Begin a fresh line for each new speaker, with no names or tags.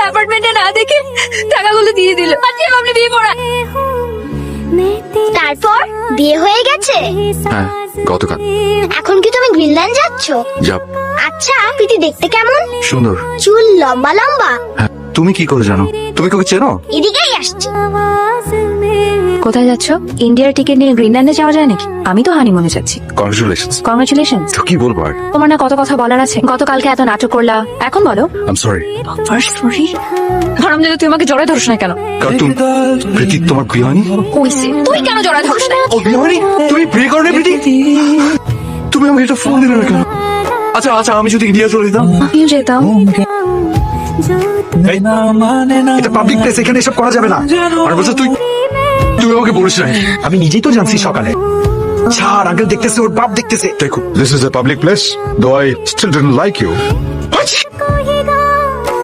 অ্যাপার্টমেন্টে না দেখে টাকাগুলো দিয়ে দিল। আজকে আপনি বিয়ে পড়া।
তারপর? বিয়ে হয়ে গেছে?
হ্যাঁ গতকাল।
এখন কি তুমি গ্রিনল্যান্ড যাচ্ছ?
যাব।
আচ্ছা প্রীতি দেখতে কেমন?
সুন্দর।
চুল লম্বা লম্বা।
হ্যাঁ তুমি কি করে জানো? তুমি কাউকে চেনো?
এদিকেই আসছে।
কোথায় যাচ্ছ? ইন্ডিয়ার টিকিট নিয়ে গ্রিনল্যান্ডে যাওয়া যায় নাকি? আমি তো হানিমুনে যাচ্ছি।
কংগ্রেচুলেশন
কংগ্রেচুলেশন
তো কি বলব আর?
তোমার না কত কথা বলার আছে? গতকালকে এত নাটক করলা। এখন বলো।
আম সরি
সরি হারাম যদি তুই আমাকে জড়ায় ধরস না কেন?
তুমি প্রীতি তোমার হয়নি
তুই কেন জড়ায় ধরস না?
ও হয়নি তুমি করো প্রীতি? তুমি আমাকে এটা ফোন দিলে না কেন? আচ্ছা আচ্ছা আমি যদি ইন্ডিয়া চলে যেতাম?
আমিও যেতাম।
এটা পাবলিক প্লেস এখানে এসব করা যাবে না। আর বলছো তুই তুই আমাকে বলিস না
আমি নিজেই তো জানছি সকালে। ছাড় আঙ্কেল দেখতেছে ওর বাপ দেখতেছে।
দেখো this is a public place though I still don't like you